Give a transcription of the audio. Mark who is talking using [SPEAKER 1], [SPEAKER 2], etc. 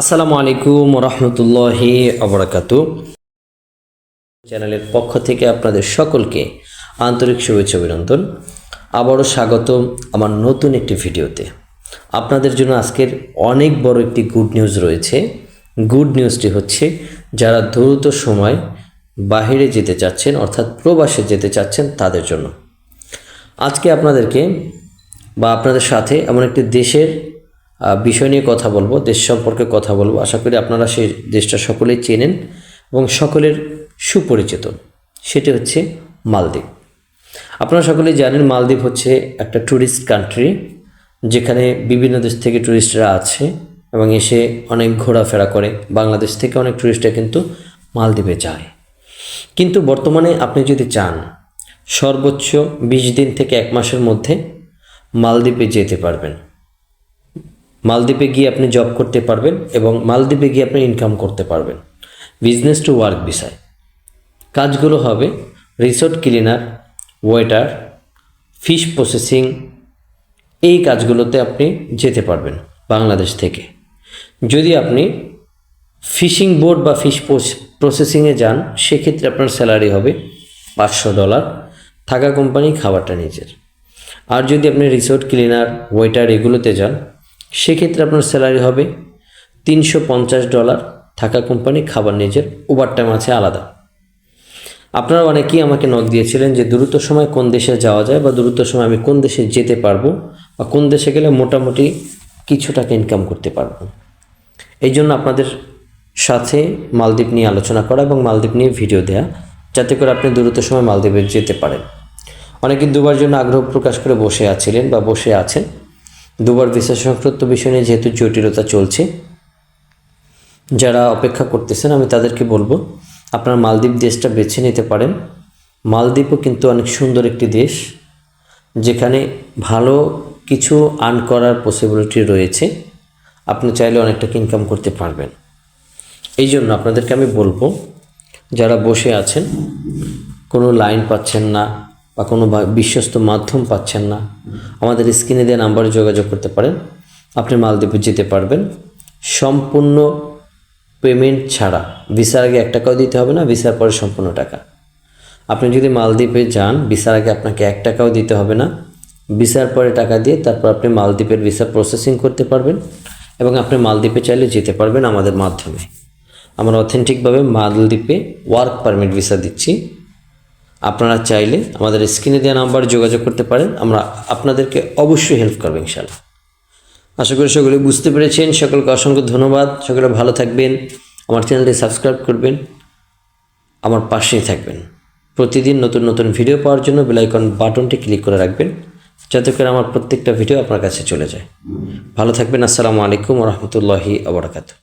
[SPEAKER 1] আসসালামু আলাইকুম রহমতুল্লাহি আবরাকাতু চ্যানেলের পক্ষ থেকে আপনাদের সকলকে আন্তরিক শুভেচ্ছা অভিনন্দন। আবারও স্বাগত আমার নতুন একটি ভিডিওতে। আপনাদের জন্য আজকের অনেক বড় একটি গুড নিউজ রয়েছে। গুড নিউজটি হচ্ছে, যারা দ্রুত সময় বাহিরে যেতে চাচ্ছেন, অর্থাৎ প্রবাসে যেতে চাচ্ছেন, তাদের জন্য। আজকে আপনাদেরকে বা আপনাদের সাথে এমন একটি দেশের বিষয় নিয়ে কথা বলব, দেশ সম্পর্কে কথা বলব। আশা করি আপনারা সেই দেশটা সকলেই চেনেন এবং সকলের সুপরিচিত। সেটি হচ্ছে মালদ্বীপ। আপনারা সকলেই জানেন মালদ্বীপ হচ্ছে একটা ট্যুরিস্ট কান্ট্রি যেখানে বিভিন্ন দেশ থেকে ট্যুরিস্টরা আছে এবং এসে অনেক ঘোরাফেরা করে। বাংলাদেশ থেকে অনেক ট্যুরিস্টরা কিন্তু মালদ্বীপে যায়। কিন্তু বর্তমানে আপনি যদি চান সর্বোচ্চ বিশ দিন থেকে এক মাসের মধ্যে মালদ্বীপে যেতে পারবেন মালদ্বীপে গিয়ে আপনি জব করতে পারবেন এবং মালদ্বীপে গিয়ে আপনি ইনকাম করতে পারবেন। বিজনেস টু ওয়ার্ক বিষয়। কাজগুলো হবে resort cleaner waiter fish processing এই কাজগুলোতে আপনি যেতে পারবেন বাংলাদেশ থেকে। যদি আপনি ফিশিং বোট বা ফিশ প্রসেসিংয়ে যান, সেক্ষেত্রে আপনার স্যালারি হবে পাঁচশো ডলার থাকা কোম্পানি খাবারটা নিজের। আর যদি আপনি রিসোর্ট ক্লিনার ওয়েটার এগুলোতে যান সেক্ষেত্রে আপনার স্যালারি হবে তিনশো পঞ্চাশ ডলার। থাকা কোম্পানি খাবার নিজের ওভার টাইম আছে আলাদা। আপনারা অনেকেই আমাকে নক দিয়েছিলেন যে দ্রুত সময় কোন দেশে যাওয়া যায় বা দ্রুত সময় আমি কোন দেশে যেতে পারব বা কোন দেশে গেলে মোটামুটি কিছু টাকা ইনকাম করতে পারব। এই জন্য আপনাদের সাথে মালদ্বীপ নিয়ে আলোচনা করা এবং মালদ্বীপ নিয়ে ভিডিও দেওয়া যাতে করে আপনি দ্রুত সময় মালদ্বীপে যেতে পারেন। অনেকে দুবার জন্য আগ্রহ প্রকাশ করে বসে আছিলেন বা বসে আছেন। দুবার ভিসা সংক্রান্ত বিষয় নিয়ে যেহেতু জটিলতা চলছে, যারা অপেক্ষা করতেছেন, আমি তাদেরকে বলব, আপনার মালদ্বীপ দেশটা বেছে নিতে পারেন। মালদ্বীপও কিন্তু অনেক সুন্দর একটি দেশ, যেখানে ভালো কিছু আর্ন করার পসিবিলিটি রয়েছে। আপনি চাইলে অনেকটা ইনকাম করতে পারবেন। এই জন্য আপনাদেরকে আমি বলব, যারা বসে আছেন, কোনো লাইন পাচ্ছেন না বা কোনো বিশ্বস্ত মাধ্যম পাচ্ছেন না, আমাদের স্ক্রিনে দেওয়া নাম্বারে যোগাযোগ করতে পারেন। আপনি মালদ্বীপে যেতে পারবেন। সম্পূর্ণ পেমেন্ট ছাড়া, ভিসার আগে এক টাকাও দিতে হবে না, ভিসার পরে সম্পূর্ণ টাকা। আপনি যদি মালদ্বীপে যান, ভিসার আগে আপনাকে এক টাকাও দিতে হবে না। ভিসার পরে টাকা দিয়ে তারপর আপনি মালদ্বীপের ভিসা প্রসেসিং করতে পারবেন এবং আপনি মালদ্বীপে চাইলে যেতে পারবেন আমাদের মাধ্যমে। আমরা অথেন্টিকভাবে মালদ্বীপে ওয়ার্ক পারমিট ভিসা দিচ্ছি। আপনারা চাইলে আমাদের স্ক্রিনে দেওয়া নাম্বার যোগাযোগ করতে পারেন। আমরা আপনাদেরকে অবশ্যই হেল্প করব ইনশাল্লাহ আশা করি সকলে বুঝতে পেরেছেন। সকলকে অসংখ্য ধন্যবাদ। সকলে ভালো থাকবেন। আমার চ্যানেলটি সাবস্ক্রাইব করবেন। আমার পাশেই থাকবেন। প্রতিদিন নতুন নতুন ভিডিও পাওয়ার জন্য বেলাইকন বাটনটি ক্লিক করে রাখবেন, যাতে করে আমার প্রত্যেকটা ভিডিও আপনার কাছে চলে যায়। ভালো থাকবেন। আসসালামু আলাইকুম রহমতুল্লাহি আবরাকাতু